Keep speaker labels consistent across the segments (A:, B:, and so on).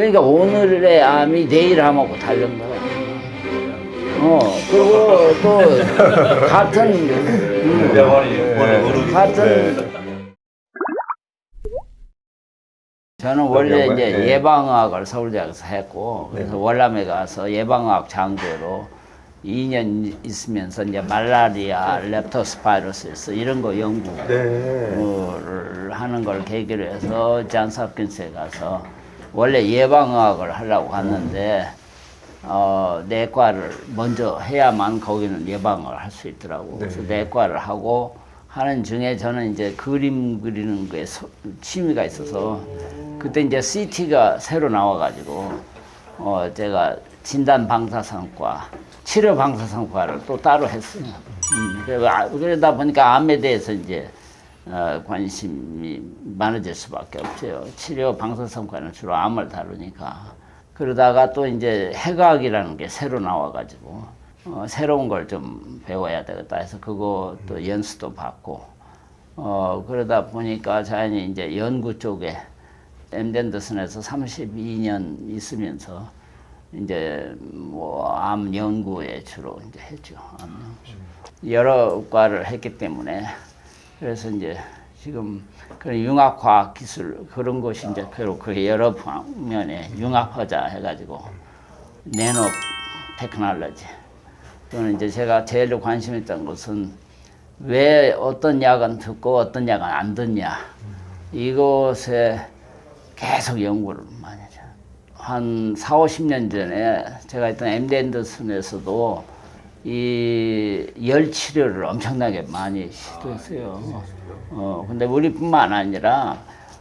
A: 그러니까 오늘의 암이 내일 암하고 다른 거야. 어, 그리고 또 같은 음,
B: 병원이
A: 같은 저는 원래? 이제
B: 네.
A: 예방의학을 서울대학에서 했고 그래서 월남에 가서 예방의학 장교로 2년 있으면서 이제 말라리아, 렙토스파이러스 이런 거 연구를
B: 네.
A: 하는 걸 계기로 해서 잔스홉킨스에 가서 원래 예방의학을 하려고 갔는데 어, 내과를 먼저 해야만 거기는 예방을 할 수 있더라고. 그래서 내과를 하고 하는 중에 저는 이제 그림 그리는 거에 소- 취미가 있어서 그때 이제 CT가 새로 나와가지고 어, 제가 진단 방사선과 치료 방사선과를 또 따로 했어요. 음, 아- 그러다 보니까 암에 대해서 이제 어, 관심이 많아질 수밖에 없어요. 치료 방사선과는 주로 암을 다루니까. 그러다가 또 이제 해과학이라는 게 새로 나와가지고 어, 새로운 걸 좀 배워야 되겠다 해서 또 연수도 받고 어, 그러다 보니까 자연히 이제 연구 쪽에 엠덴더슨에서 32년 있으면서 이제 뭐 암 연구에 주로 이제 했죠. 암. 여러 과를 했기 때문에 그래서 이제 지금 그런 융합과학 기술 그런 것이 이제 그리고 그 여러 방면에 융합하자 해가지고 내노 테크놀로지 또는 이제 제가 제일 관심 있던 것은 왜 어떤 약은 듣고 어떤 약은 안 듣냐 이것에 계속 연구를 많이 했죠. 한 4, 50년 전에 제가 했던 MD 앤더슨에서도 이 열 치료를 엄청나게 많이 시도했어요. 어, 근데 우리뿐만 아니라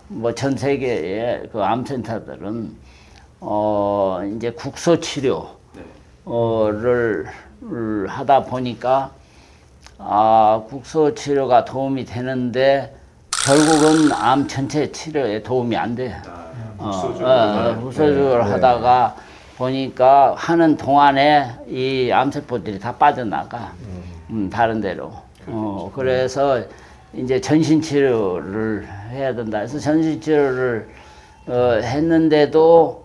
A: 뭐 전 세계의 그 암센터들은 어, 이제 국소 치료를 하다 보니까 아, 국소 치료가 도움이 되는데 결국은 암 전체 치료에 도움이 안 돼요. 어, 어, 국소적으로 하다가 보니까 하는 동안에 이 암세포들이 다 빠져나가 음, 다른 데로. 어, 그래서 이제 전신 치료를 해야 된다 해서 전신 치료를 어, 했는데도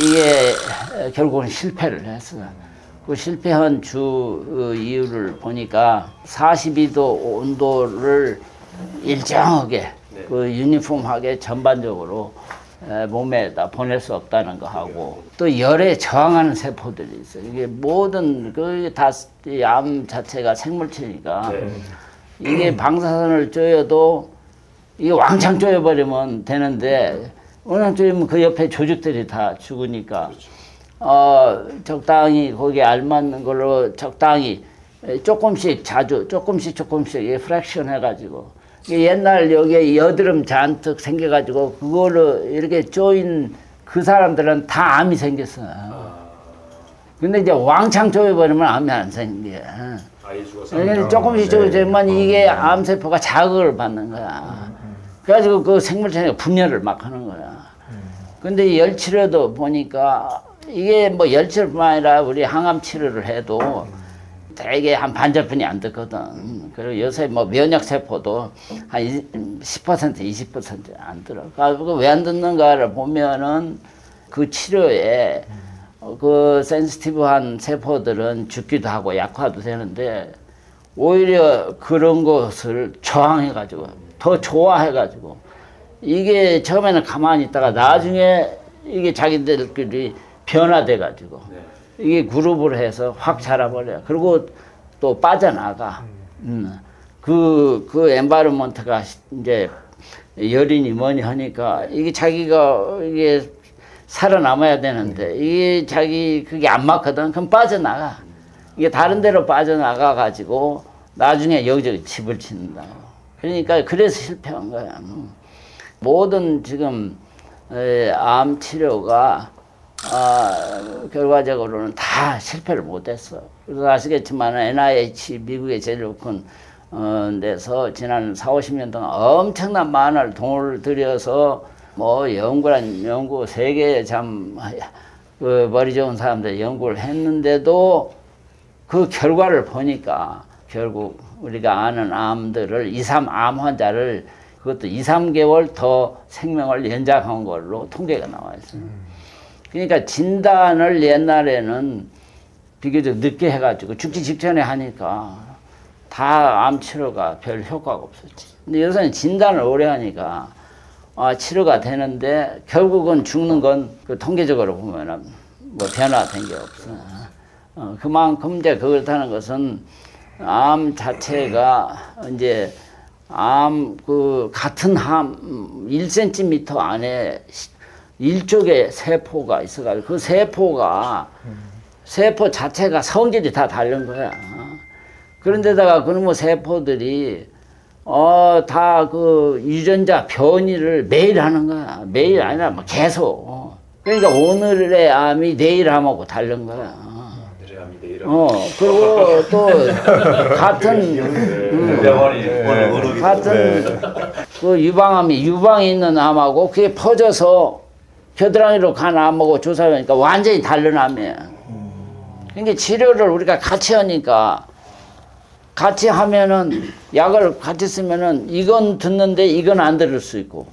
A: 이게 결국은 실패를 했어요. 그 실패한 주 어, 이유를 보니까 42도 온도를 일정하게 그 유니폼하게 전반적으로 에, 몸에다 보낼 수 없다는 거 하고 또 열에 저항하는 세포들이 있어요. 이게 모든 그 다 암 자체가 생물체니까 이게 방사선을 쪼여도 이게 왕창 쪼여버리면 되는데 왕창 쪼이면 그 옆에 조직들이 다 죽으니까 어 적당히 거기에 알맞는 걸로 적당히 조금씩 자주 조금씩 조금씩 이 프랙션 해가지고 이게 옛날 여기에 여드름 잔뜩 생겨가지고 그걸로 이렇게 쪼인 그 사람들은 다 암이 생겼어요. 근데 이제 왕창 쪼여버리면 암이 안 생겨.
B: 아이 죽어서
A: 그러니까 조금씩 조금씩만 이게 암세포가 자극을 받는 거야. 그래가지고 그 생물체가 분열을 막 하는 거야. 근데 이 열치료도 보니까 이게 뭐 열치료뿐만 아니라 우리 항암 치료를 해도 되게 한 반절뿐이 안 듣거든. 그리고 요새 뭐 면역세포도 한 10%, 20%안 들어. 그러니까 왜안 듣는가를 보면은 그 치료에 어, 그 센시티브한 세포들은 죽기도 하고 약화도 되는데 오히려 그런 것을 저항해가지고 더 좋아해가지고 이게 처음에는 가만히 있다가 나중에 이게 자기들끼리 변화돼가지고 이게 그룹을 해서 확 자라버려. 그리고 또 빠져나가. 음. 그, 그 엔바이러먼트가 이제 열이니 뭐니 하니까 이게 자기가 이게 살아남아야 되는데 이게 자기 그게 안 맞거든. 그럼 빠져나가. 이게 다른 데로 빠져나가 가지고 나중에 여기저기 집을 짓는다. 그러니까 그래서 실패한 거야. 음. 모든 지금 에, 암 치료가 아, 결과적으로는 다 실패를 못했어. 그래서 아시겠지만 NIH 미국의 제일 큰 어, 데서 지난 4, 50년 동안 엄청난 많은 돈을 들여서 뭐 연구란 연구 세계 참그 머리 좋은 사람들 연구를 했는데도 그 결과를 보니까 결국 우리가 아는 암들을 2, 3암 환자를 그것도 2, 3개월 더 생명을 연장한 걸로 통계가 나와 있어요. 그러니까 진단을 옛날에는 비교적 늦게 해가지고 죽기 직전에 하니까 다 암 치료가 별 효과가 없었지. 근데 요새는 진단을 오래 하니까 아, 치료가 되는데 결국은 죽는 건 그 통계적으로 보면은 뭐 변화된 게 없어. 어, 그만큼 이제 그렇다는 것은 암 자체가 이제 암 그 같은 함 1cm 안에 일쪽에 세포가 있어가지고 그 세포가 세포 자체가 성질이 다 다른 거야. 그런데다가 그놈의 세포들이 어 다 그 유전자 변이를 매일 하는 거야. 매일 아니라 뭐 계속. 그러니까 오늘의 암이 내일 암하고 다른 거야.
B: 내려.
A: 어 그리고 또 같은
B: 병원이 오늘 어록이
A: 같은 그 유방암이 유방에 있는 암하고 그게 퍼져서 겨드랑이로 간 암하고 조사해보니까 완전히 다른 암이에요. 그러니까 치료를 우리가 같이 하니까 같이 하면은 약을 같이 쓰면은 이건 듣는데 이건 안 들을 수 있고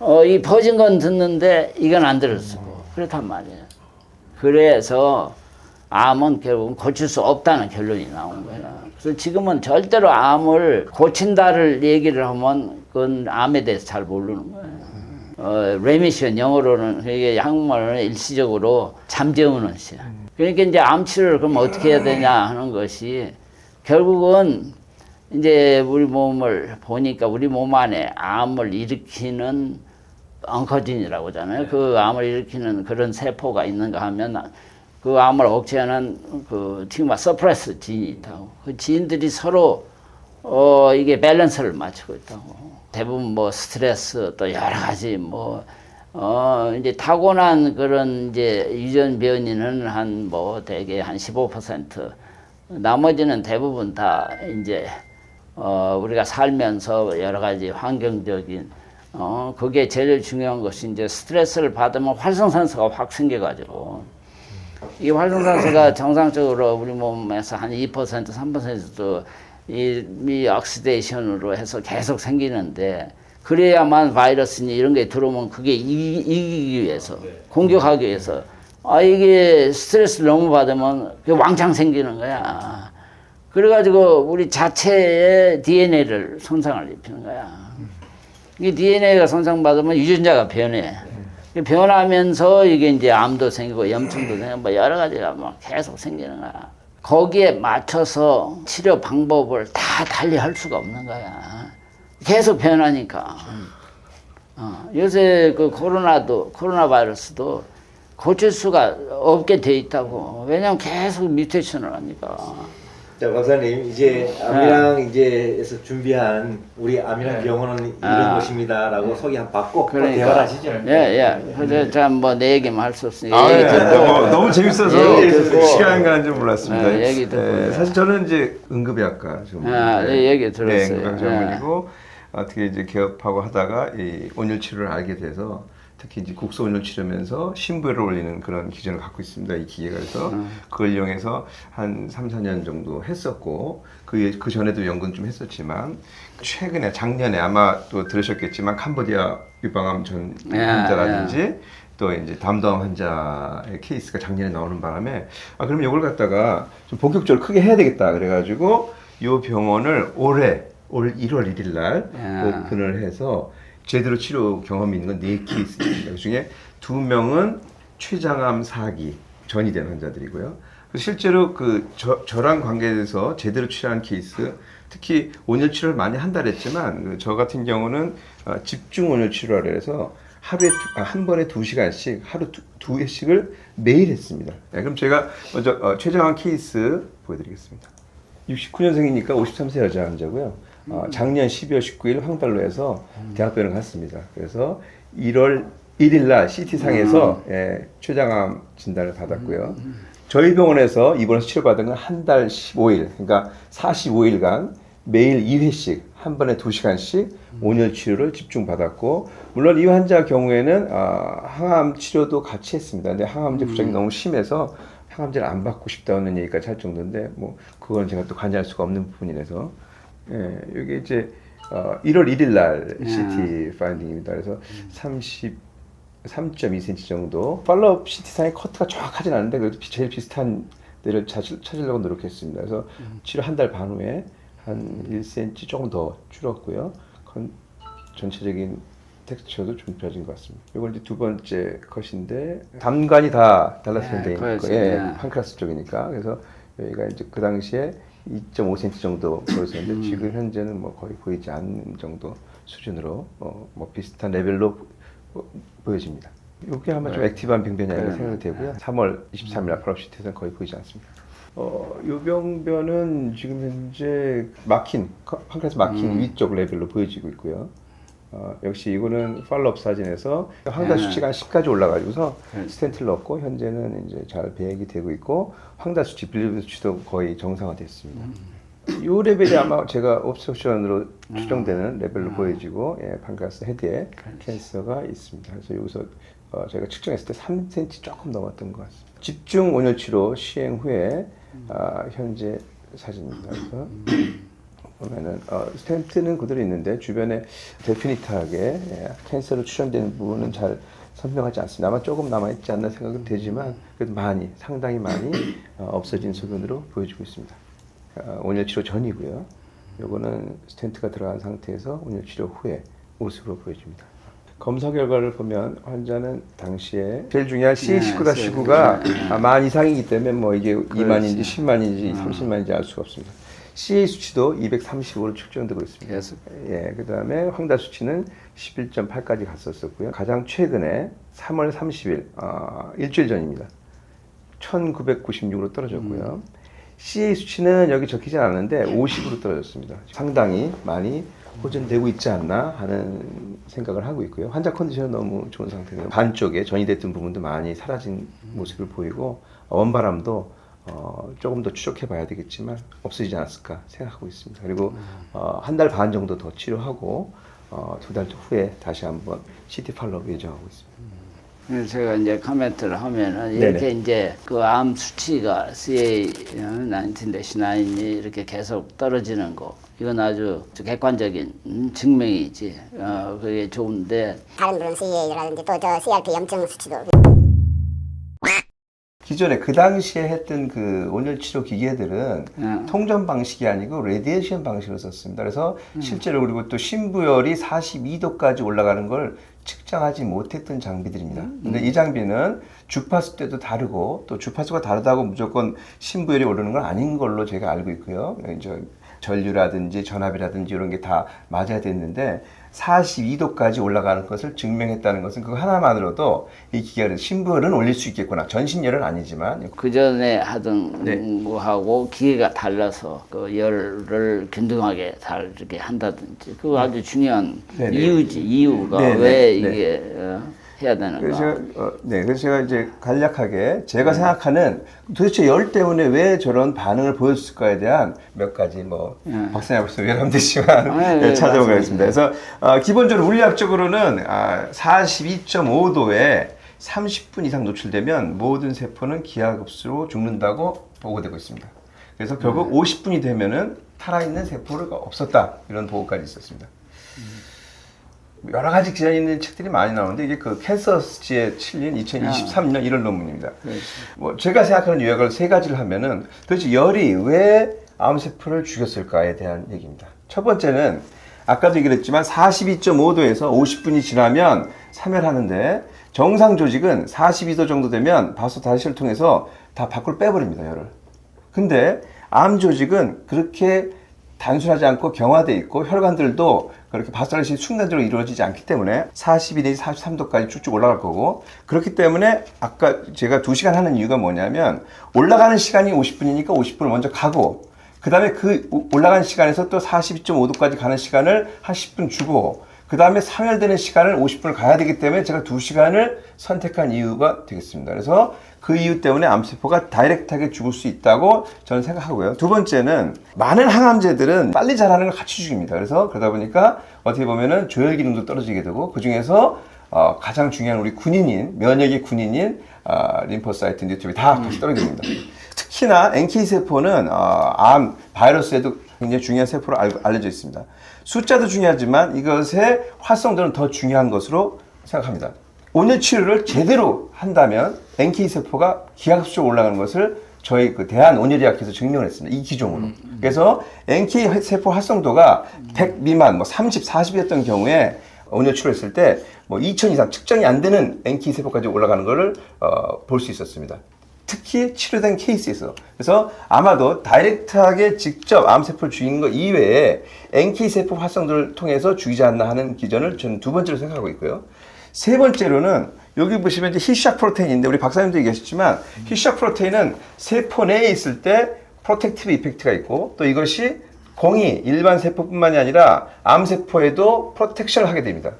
A: 어 이 퍼진 건 듣는데 이건 안 들을 수 있고 그렇단 말이에요. 그래서 암은 결국은 고칠 수 없다는 결론이 나온 거예요. 그래서 지금은 절대로 암을 고친다를 얘기를 하면 그건 암에 대해서 잘 모르는 거예요. 어, 레미션 영어로는 이게 한국말로는 일시적으로 잠재우는 시야. 그러니까 이제 암 치료를 그럼 어떻게 해야 되냐 하는 것이 결국은 이제 우리 몸을 보니까 우리 몸 안에 암을 일으키는 엉커진이라고 하잖아요. 그 암을 일으키는 그런 세포가 있는가 하면 그 암을 억제하는 그 티마 서프레스 진이 있다고. 그 진들이 서로 어 이게 밸런스를 맞추고 있다고. 대부분 뭐 스트레스 또 여러 가지 뭐 어, 이제 타고난 그런 이제 유전 변이는 한 뭐 대개 한 15% 나머지는 대부분 다 이제 어, 우리가 살면서 여러 가지 환경적인 어, 그게 제일 중요한 것이 이제 스트레스를 받으면 활성산소가 확 생겨가지고. 이 활성산소가 정상적으로 우리 몸에서 한 2% 3%도 이, 이 억시데이션으로 해서 계속 생기는데 그래야만 바이러스니 이런 게 들어오면 그게 이기, 이기기 위해서 공격하기 위해서 아 이게 스트레스를 너무 받으면 그게 왕창 생기는 거야. 그래가지고 우리 자체의 DNA를 손상을 입히는 거야. 이 DNA가 손상받으면 유전자가 변해. 변하면서 이게 이제 암도 생기고 염증도 생기고 뭐 여러 가지가 막 계속 생기는 거야. 거기에 맞춰서 치료 방법을 다 달리 할 수가 없는 거야. 계속 변하니까. 어, 요새 그 코로나도, 코로나 바이러스도 고칠 수가 없게 돼 있다고. 왜냐면 계속 뮤테이션을 하니까.
C: 자 박사님 이제 암이랑 이제에서 준비한 우리 암이랑 병원은 이런
A: 아.
C: 곳입니다라고 소개 한번 받고 또
A: 그러니까.
C: 대화를 하시죠.
A: 예, 예. 그래서 참뭐내 얘기만 할 수 없으니까
D: 아,
A: 얘기
D: 네.
A: 듣고.
D: 너무, 너무 재밌어서
A: 얘기 듣고.
D: 시간 가는 줄 몰랐습니다.
A: 네, 얘기 듣고.
D: 네, 사실 저는 이제 응급의학과 전문인데,
A: 아, 네, 얘기 들었어요.
D: 네, 응급의학 전문이고 어떻게 이제 개업하고 하다가 이 온열 치료를 알게 돼서 특히 이제 국소 온열 치료면서 신부를 올리는 그런 기전을 갖고 있습니다. 이 기계가 그래서
A: 음.
D: 그걸 이용해서 한 3, 4년 정도 했었고 그, 그 전에도 연구는 좀 했었지만 최근에 작년에 아마 또 들으셨겠지만 캄보디아 유방암 전
A: 예,
D: 환자라든지 또 이제 담당 환자의 케이스가 작년에 나오는 바람에 아 그러면 이걸 갖다가 좀 본격적으로 크게 해야 되겠다 그래가지고 이 병원을 올해 올 1월 1일 날
A: 야.
D: 오픈을 해서 제대로 치료 경험이 있는 건 네 케이스입니다. 그 중에 두 명은 췌장암 4기 전이 된 환자들이고요. 실제로 그 저, 저랑 관계돼서 제대로 치료한 케이스 특히 온열 치료를 많이 한다 그랬지만 그저 같은 경우는 어, 집중 온열 치료를 해서 하루에 두- 아, 한 번에 두 시간씩 하루 두, 두 회씩을 매일 했습니다. 네, 그럼 제가 먼저 어, 최장암 케이스 보여드리겠습니다. 69년생이니까 53세 여자 환자고요. 어, 작년 12월 19일 황달로에서 대학병원 갔습니다. 그래서 1월 1일 날 CT 상에서 예, 췌장암 진단을 받았고요. 저희 병원에서 입원해서 치료받은 건 한 달 15일, 그러니까 45일간 매일 2회씩 한 번에 2시간씩 온열 치료를 집중 받았고 물론 이 환자 경우에는 아, 항암 치료도 같이 했습니다. 근데 항암제 부작용이 너무 심해서 항암제를 안 받고 싶다는 얘기까지 할 정도인데 뭐 그건 제가 또 관여할 수가 없는 부분이라서 예, 이게 이제 어, 1월 1일 날 CT 파인딩입니다. 그래서 30 3.2cm 정도. 팔로업 CT상의 커트가 정확하진 않은데 그래도 비- 제일 비슷한 데를 찾을, 찾으려고 노력했습니다. 그래서 치료 한 달 반 후에 한 1cm 조금 더 줄었고요. 컨, 전체적인 텍스처도 좀 좋아진 것 같습니다. 이건 이제 두 번째 컷인데 담관이 다 달라스면
A: 네,
D: 돼 있고,
A: 그렇죠.
D: 예,
A: 네.
D: 판크라스 쪽이니까 그래서 여기가 이제 그 당시에 2.5cm 정도 보였었는데
A: 음.
D: 지금 현재는 뭐 거의 보이지 않는 정도 수준으로 어, 뭐 비슷한 레벨로 보- 보여집니다. 이게 아마 좀 액티브한 병변이 아닌가
A: 네.
D: 생각이 되고요. 3월 23일 날 프랍시트에서는 거의 보이지 않습니다. 어, 이 병변은 지금 현재 막힌, 커- 판크라스 막힌
A: 음.
D: 위쪽 레벨로 보여지고 있고요. 어, 역시 이거는 팔로업 사진에서 황달
A: 네.
D: 수치가 한 10까지 올라가지고서
A: 그렇죠.
D: 스텐트를 넣고 현재는 이제 잘 배액이 되고 있고 황달 수치, 빌리브 수치도 거의 정상화됐습니다. 이 레벨이 아마 제가 옵션으로 추정되는 레벨로 보여지고 예, 판가스 헤드에 캔서가 있습니다. 그래서 여기서 어, 제가 측정했을 때 3cm 조금 넘었던 것 같습니다. 집중 온열 치료 시행 후에 아, 현재 사진입니다. 그래서 보면은 어, 스텐트는 그대로 있는데 주변에 데피니트하게 예, 캔서로 추정되는 부분은 잘 선명하지 않습니다. 아마 조금 남아 있지 않나 생각은 되지만 그래도 많이 상당히 많이 어, 없어진 소견으로 보여지고 있습니다. 어, 온열 치료 전이고요. 요거는 스텐트가 들어간 상태에서 온열 치료 후의 모습으로 보여집니다. 검사 결과를 보면 환자는 당시에 제일 중요한 CA19가
A: 네,
D: 19가 만 이상이기 때문에 뭐 이게
A: 그렇지.
D: 2만인지 10만인지 30만인지 알 수가 없습니다. CA 수치도 235로 측정되고 있습니다.
A: 계속.
D: 예, 그 다음에 황달 수치는 11.8까지 갔었었고요. 가장 최근에 3월 30일, 어, 일주일 전입니다. 1996으로 떨어졌고요. CA 수치는 여기 적히지 않았는데 50으로 떨어졌습니다. 상당히 많이 호전되고 있지 않나 하는 생각을 하고 있고요. 환자 컨디션은 너무 좋은 상태고요. 반쪽에 전이 됐던 부분도 많이 사라진 모습을 보이고 원바람도 어, 조금 더 추적해 봐야 되겠지만 없어지지 않았을까 생각하고 있습니다. 그리고 어, 한 달 반 정도 더 치료하고 어, 두달 후에 다시 한번 CT 팔로업 예정하고 있습니다.
A: 그래서 제가 이제 코멘트를 하면은
D: 네네.
A: 이렇게 이제 그 암 수치가 CA19-9이 이렇게 계속 떨어지는 거 이건 아주 객관적인 음, 증명이지 어, 그게 좋은데
E: 다른 물론 CA라든지 또 저 CRP 염증 수치도
D: 기존에 그 당시에 했던 그 온열 치료 기계들은
A: 음.
D: 통전 방식이 아니고 레디에이션 방식으로 썼습니다. 그래서 실제로 그리고 또 심부열이 42도까지 올라가는 걸 측정하지 못했던 장비들입니다. 근데 이 장비는 주파수 때도 다르고 또 주파수가 다르다고 무조건 심부열이 오르는 건 아닌 걸로 제가 알고 있고요. 이제 전류라든지 전압이라든지 이런 게 다 맞아야 됐는데 42도까지 올라가는 것을 증명했다는 것은 그거 하나만으로도 이 기계를 심부열은 올릴 수 있겠구나. 전신열은 아니지만
A: 그 전에 하던
D: 네.
A: 거하고 기계가 달라서 그 열을 균등하게 잘 이렇게 한다든지 그거 아주 중요한
D: 네네.
A: 이유지 이유가
D: 네네.
A: 왜
D: 네.
A: 이게 어, 해야 되는가
D: 그래서 제가, 어, 네, 그래서 제가 이제 간략하게 제가 생각하는 도대체 열 때문에 왜 저런 반응을 보였을까에 대한 몇 가지 뭐 박사님 앞에서 외람되지만
A: 아, 네,
D: 네,
A: 네,
D: 찾아보겠습니다. 그래서 어, 기본적으로 물리학적으로는 아, 42.5도에 30분 이상 노출되면 모든 세포는 기하급수로 죽는다고 보고되고 있습니다. 그래서 결국 50분이 되면은 살아있는 세포가 없었다 이런 보고까지 있었습니다. 여러 가지 기사 있는 책들이 많이 나오는데 이게 그 캔서스지에 실린 2023년 1월 논문입니다. 뭐 제가 생각하는 요약을 세 가지를 하면은 도대체 열이 왜 암세포를 죽였을까에 대한 얘기입니다. 첫 번째는 아까도 얘기를 했지만 42.5도에서 50분이 지나면 사멸하는데 정상 조직은 42도 정도 되면 바소다시를 통해서 다 밖으로 빼버립니다 열을. 근데 암 조직은 그렇게 단순하지 않고 경화돼 있고 혈관들도 그렇게 바스탈시 순간적으로 이루어지지 않기 때문에 42 내지 43도까지 쭉쭉 올라갈 거고 그렇기 때문에 아까 제가 2시간 하는 이유가 뭐냐면 올라가는 시간이 50분이니까 50분을 먼저 가고 그 다음에 그 올라가는 시간에서 또 42.5도까지 가는 시간을 한 10분 주고 그 다음에 사멸되는 시간을 50분을 가야 되기 때문에 제가 2시간을 선택한 이유가 되겠습니다. 그래서 그 이유 때문에 암세포가 다이렉트하게 죽을 수 있다고 저는 생각하고요. 두 번째는 많은 항암제들은 빨리 자라는 걸 같이 죽입니다. 그래서 그러다 보니까 어떻게 보면은 조혈 기능도 떨어지게 되고 그 중에서 어, 가장 중요한 우리 군인인 면역의 군인인 어, 림포사이트 뉴트립이 다 같이 떨어집니다. 특히나 NK 세포는 어, 암 바이러스에도 굉장히 중요한 세포로 알, 알려져 있습니다. 숫자도 중요하지만 이것의 활성도는 더 중요한 것으로 생각합니다. 온열 치료를 제대로 한다면 NK 세포가 기하급수적으로 올라가는 것을 저희 그 대한 온열의학회에서 증명을 했습니다. 이 기종으로. 그래서 NK 세포 활성도가 100 미만, 뭐 30, 40이었던 경우에 온열 치료했을 때 뭐 2000 이상 측정이 안 되는 NK 세포까지 올라가는 것을 어, 볼 수 있었습니다. 특히 치료된 케이스에서. 그래서 아마도 다이렉트하게 직접 암세포를 죽이는 것 이외에 NK 세포 활성도를 통해서 죽이지 않나 하는 기전을 저는 두 번째로 생각하고 있고요. 세 번째로는 여기 보시면 이제 히샥 프로테인인데 우리 박사님도 얘기하셨지만 히샥 프로테인은 세포 내에 있을 때 프로텍티브 이펙트가 있고 또 이것이 공이 일반 세포뿐만이 아니라 암세포에도 프로텍션을 하게 됩니다.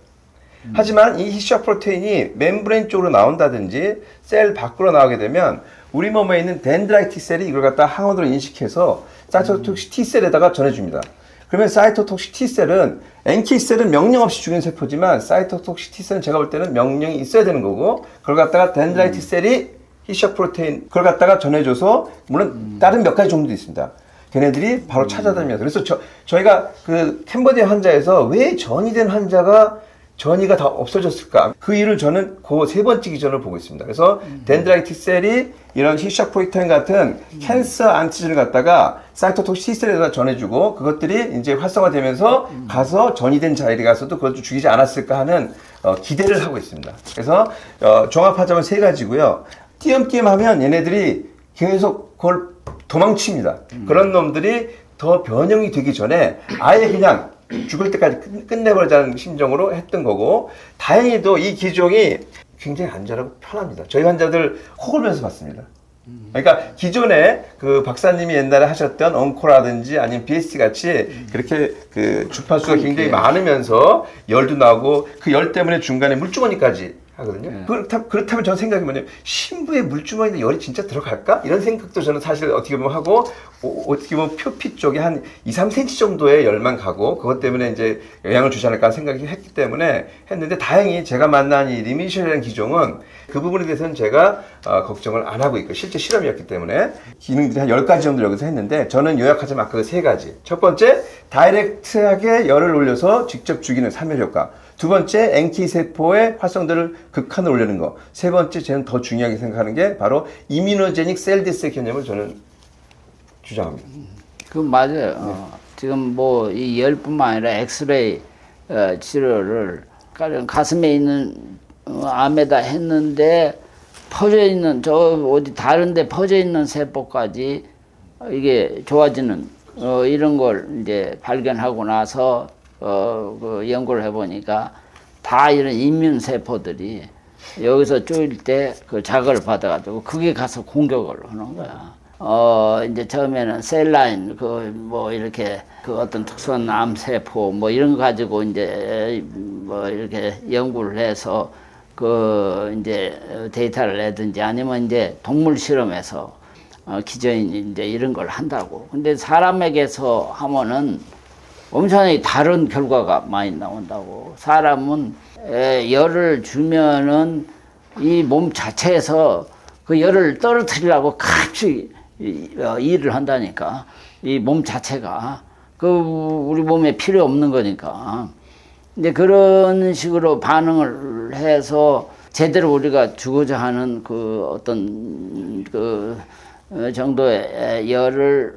D: 하지만 이 히샤 프로테인이 멤브레인 쪽으로 나온다든지 셀 밖으로 나오게 되면 우리 몸에 있는 덴드라이트 셀이 이걸 갖다 항원으로 인식해서 사이토톡식 T셀에다가 전해줍니다. 그러면 사이토톡식 T셀은 NK 셀은 명령 없이 죽이는 세포지만 사이토톡식 T셀은 제가 볼 때는 명령이 있어야 되는 거고 그걸 갖다가 덴드라이트 셀이 히샤 프로테인 그걸 갖다가 전해줘서 물론 다른 몇 가지 종류도 있습니다. 걔네들이 바로 찾아다니면서 그래서 저, 저희가 그 캄보디아 환자에서 왜 전이된 환자가 전이가 다 없어졌을까? 그 이유를 저는 그 세 번째 기전을 보고 있습니다. 그래서 덴드라이트 셀이 이런 히샥 프로테인 같은 캔서 안티젠을 갖다가 사이토톡시 T셀에다 전해주고 그것들이 이제 활성화되면서 가서 전이된 자리에 가서도 그것도 죽이지 않았을까 하는 어, 기대를 하고 있습니다. 그래서 어, 종합하자면 세 가지고요. 띄엄띄엄 하면 얘네들이 계속 그걸 도망칩니다. 그런 놈들이 더 변형이 되기 전에 아예 그냥 죽을 때까지 끝- 끝내버리자는 심정으로 했던 거고 다행히도 이 기종이 굉장히 안전하고 편합니다. 저희 환자들 코골면서 받습니다. 그러니까 기존에 그 박사님이 옛날에 하셨던 엉코라든지 아니면 BST 같이 그렇게 그 주파수가 굉장히 많으면서 열도 나고 그 열 때문에 중간에 물주머니까지 하거든요. 그렇다, 그렇다면 저는 생각이 뭐냐면 신부의 물주머니에 열이 진짜 들어갈까? 이런 생각도 저는 사실 어떻게 보면 하고 어, 어떻게 보면 표피 쪽에 한 2, 3cm 정도의 열만 가고 그것 때문에 이제 영향을 주지 않을까 생각이 했기 때문에 했는데 다행히 제가 만난 이 리미션이라는 기종은 그 부분에 대해서는 제가 어, 걱정을 안 하고 있고 실제 실험이었기 때문에 기능들이 한 10가지 정도 여기서 했는데 저는 요약하자면 아까 그 세 가지 첫 번째 다이렉트하게 열을 올려서 직접 죽이는 삼열 효과 두 번째 NK 세포의 활성도를 극한으로 올리는 거. 세 번째 저는 더 중요하게 생각하는 게 바로 이뮤노제닉 셀 데스 개념을 저는 주장합니다.
A: 그 맞아요. 어, 지금 뭐 이 열뿐만 아니라 엑스레이 어, 치료를 가슴에 있는 어, 암에다 했는데 퍼져 있는 저 어디 다른데 퍼져 있는 세포까지 이게 좋아지는 어, 이런 걸 이제 발견하고 나서 어, 그 연구를 해보니까 다 이런 인민 세포들이 여기서 쪼일 때 그 자극을 받아가지고 그게 가서 공격을 하는 거야. 어, 이제 처음에는 셀라인, 그, 뭐, 이렇게, 그 어떤 특수한 암세포, 뭐, 이런 거 가지고 이제, 뭐, 이렇게 연구를 해서, 그, 이제, 데이터를 내든지 아니면 이제 동물 실험에서, 어, 기저인 이제 이런 걸 한다고. 근데 사람에게서 하면은 엄청나게 다른 결과가 많이 나온다고. 사람은 에, 열을 주면은 이 몸 자체에서 그 열을 떨어뜨리려고 갑자기 이- 어, 일을 한다니까. 이 몸 자체가. 그 우리 몸에 필요 없는 거니까. 근데 그런 식으로 반응을 해서 제대로 우리가 주고자 하는 그 어떤 그 어, 정도의 열을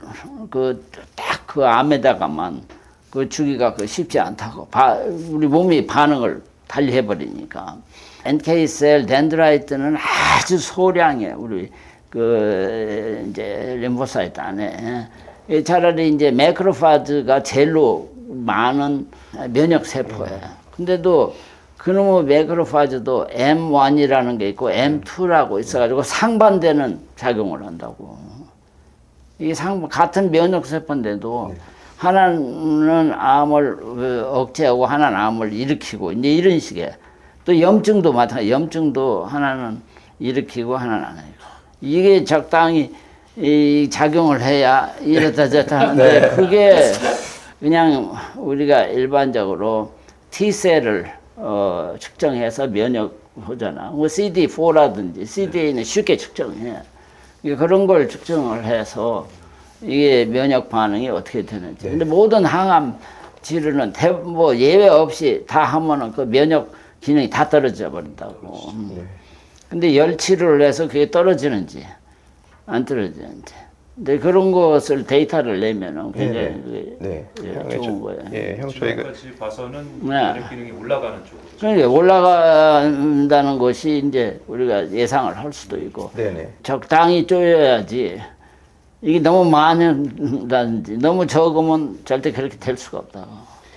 A: 그딱그 암에다가만 그 주기가 그 쉽지 않다고 바, 우리 몸이 반응을 달리 해버리니까. NK 셀 덴드라이트는 아주 소량의 우리 그 이제 림포사이트 안에. 예, 차라리 이제 매크로파즈가 제일로 많은 면역 세포예요. 근데도 그놈의 매크로파즈도 M1이라는 게 있고 M2라고 있어가지고 상반되는 작용을 한다고. 이게 상 같은 면역 세포인데도 하나는 암을 어, 억제하고 하나는 암을 일으키고 이제 이런 식의 또 염증도 마찬가지 염증도 하나는 일으키고 하나는 안 해요. 이게 적당히 이 작용을 해야 이렇다 저렇다 하는데 그게 그냥 우리가 일반적으로 T셀을 어, 측정해서 면역하잖아. 뭐 CD4라든지 CDA는 쉽게 측정해. 그런 걸 측정을 해서 이게 면역 반응이 어떻게 되는지. 근데 모든 항암 치료는 대, 뭐 예외 없이 다 하면은 그 면역 기능이 다 떨어져 버린다고.
D: 네.
A: 근데 열 치료를 해서 그게 떨어지는지 안 떨어지는지. 근데 그런 것을 데이터를 내면은 굉장히 그게
D: 네.
A: 예,
D: 형,
A: 좋은
D: 저-
A: 거예요.
D: 예, 형 저희가
B: 지금까지 봐서는
A: 네.
B: 면역 기능이 올라가는 쪽으로.
A: 그러니까 올라간다는 것이 이제 우리가 예상을 할 수도 있고
D: 네네.
A: 적당히 쪼여야지 이게 너무 많다든지 너무 적으면 절대 그렇게 될 수가 없다.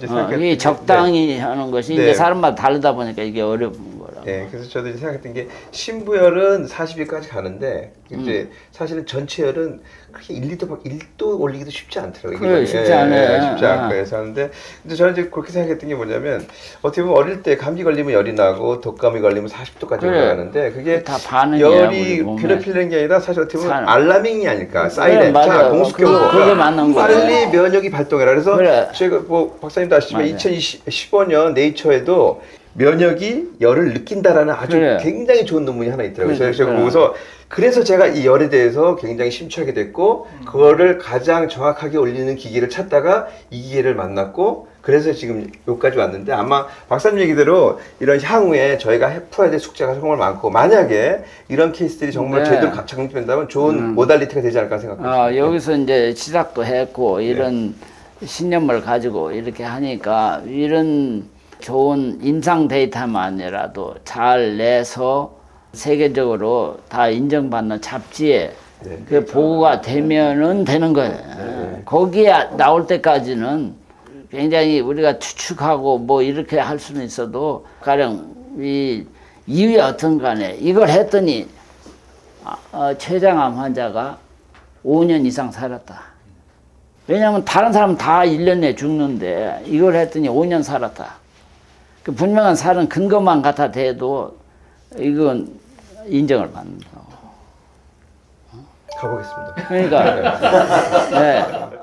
D: 이제
A: 어, 이게 적당히 하는 것이
D: 네.
A: 이제 사람마다 다르다 보니까 이게 어려운
D: 네, 그래서 저도 이제 생각했던 게 신부열은 40일까지 가는데 이제
A: 음.
D: 사실은 전체 열은 그렇게 1, 2도 막 1도 올리기도 쉽지 않더라고요.
A: 그래. 쉽지 않아요.
D: 쉽지
A: 아.
D: 않고 해서 하는데 근데 저는 이제 그렇게 생각했던 게 뭐냐면 어떻게 보면 어릴 때 감기 걸리면 열이 나고 독감이 걸리면 40도까지
A: 그래.
D: 올라가는데 그게
A: 다 반응이야,
D: 열이. 괴롭히는 게 아니라 사실 어떻게 보면
A: 산-
D: 알라밍이 아닐까 사이렌
A: 맞아요.
D: 자 경보가
A: 그게 맞는 거예요.
D: 빨리 면역이 발동해라 그래서
A: 그래.
D: 제가 뭐 박사님도 아시지만
A: 맞아요.
D: 2015년 네이처에도 면역이 열을 느낀다라는 아주
A: 그래.
D: 굉장히 좋은 논문이 하나 있더라고요.
A: 그래,
D: 그래서 제가
A: 그래.
D: 보고서 그래서 제가 이 열에 대해서 굉장히 심취하게 됐고 그거를 가장 정확하게 올리는 기계를 찾다가 이 기계를 만났고 그래서 지금 여기까지 왔는데 아마 박사님 얘기대로 이런 향후에 저희가 해- 풀어야 될 숙제가 정말 많고 만약에 이런 케이스들이 정말
A: 네.
D: 제대로 작동된다면 좋은 모달리티가 되지 않을까 생각합니다.
A: 아, 여기서 이제 시작도 했고 이런 신념을 가지고 이렇게 하니까 이런 좋은 임상 데이터만이라도 잘 내서 세계적으로 다 인정받는 잡지에
D: 네.
A: 그 보고가 되면은 되는 거예요. 거기에 나올 때까지는 굉장히 우리가 추측하고 뭐 이렇게 할 수는 있어도 가령 이 이유에 어떤 간에 이걸 했더니 아, 어, 췌장암 환자가 5년 이상 살았다. 왜냐하면 다른 사람은 다 1년 내에 죽는데 이걸 했더니 5년 살았다. 그 분명한 살은 근거만 갖다 대도 이건 인정을 받는다.
D: 가보겠습니다.
A: 그러니까 네.